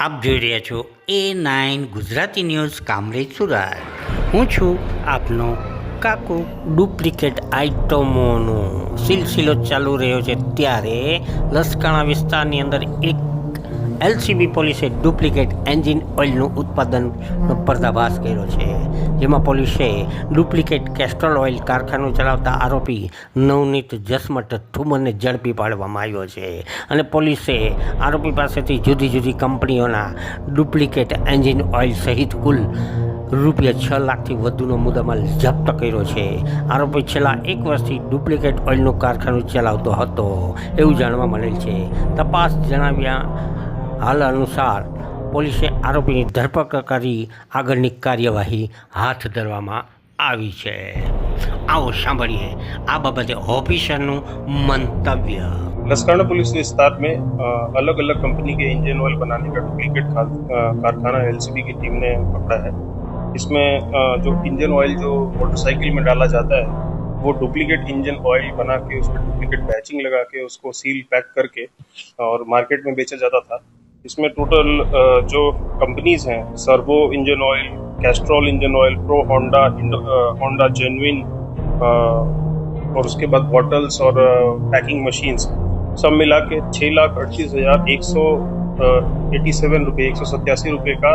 આપ જોઈ રહ્યા છો A nine Gujarati news, Kamrej Surat. હું છું આપનો કાકુ ડુપ્લિકેટ આઇટમોનો સિલસિલો ચાલુ રહ્યો છે ત્યારે લસકાણા વિસ્તારની અંદર એક એલસીબી પોલીસે ડુપ્લિકેટ એન્જિન ઓઇલનું ઉત્પાદનનો પર્દાફાશ કર્યો છે. જેમાં પોલીસે ડુપ્લિકેટ કેસ્ટ્રોલ ઓઇલ કારખાનું ચલાવતા આરોપી નવનીત જસમટ ઠુમરને ઝડપી પાડવામાં આવ્યો છે અને પોલીસે આરોપી પાસેથી જુદી જુદી કંપનીઓના ડુપ્લિકેટ એન્જિન ઓઇલ સહિત કુલ રૂપિયા છ લાખથી વધુનો મુદ્દામાલ જપ્ત કર્યો છે. આરોપી છેલ્લા એક વર્ષથી ડુપ્લિકેટ ઓઇલનું કારખાનું ચલાવતો હતો. એવું જાણવા મળેલ છે. તપાસ જણાવ્યા હાલ અનુસાર પોલીસે આરોપીની ધરપકડ કરી આગળની કાર્યવાહી હાથ ધરવામાં આવી છે આવો સાંભળીએ આ બાબતે ઓફિસરનું મંતવ્ય लसकाना पुलिस विस्तार में अलग अलग कंपनी के इंजन ऑयल बनाने का डुप्लीकेट कारखाना एलसीबी की टीम ने पकड़ा है इसमें अ, जो इंजन ऑयल जो मोटरसाइकिल में डाला जाता है वो डुप्लीकेट इंजन ऑयल बना के उसमें डुप्लीकेट बैचिंग लगा के उसको सील पैक करके और मार्केट में बेचा जाता था इसमें टोटल जो कंपनीज़ हैं Servo engine oil Castrol engine oil pro Honda Honda genuine और उसके बाद बॉटल्स और पैकिंग मशीन्स सब मिला के छः लाख अड़तीस हज़ार एक सौ एटी सेवन रुपये एक सौ सत्तासी रुपये का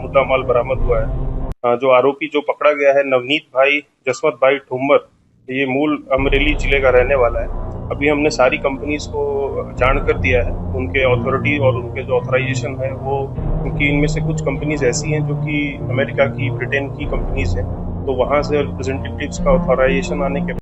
मुद्दा माल बरामद हुआ है। जो आरोपी जो पकड़ा गया है, नवनीत भाई, जसवंत भाई ठुम्मर ये मूल अमरेली ज़िले का रहने वाला है। अभी हमने सारी कंपनीज़ को जान कर दिया है। उनके अथॉरिटी और उनके जो ऑथराइजेशन है, वो क्योंकि इनमें से कुछ कंपनीज़ ऐसी हैं जो कि अमेरिका की ब्रिटेन की कंपनीज़ हैं। तो वहाँ से रिप्रेजेंटेटिव्स का ऑथराइजेशन आने के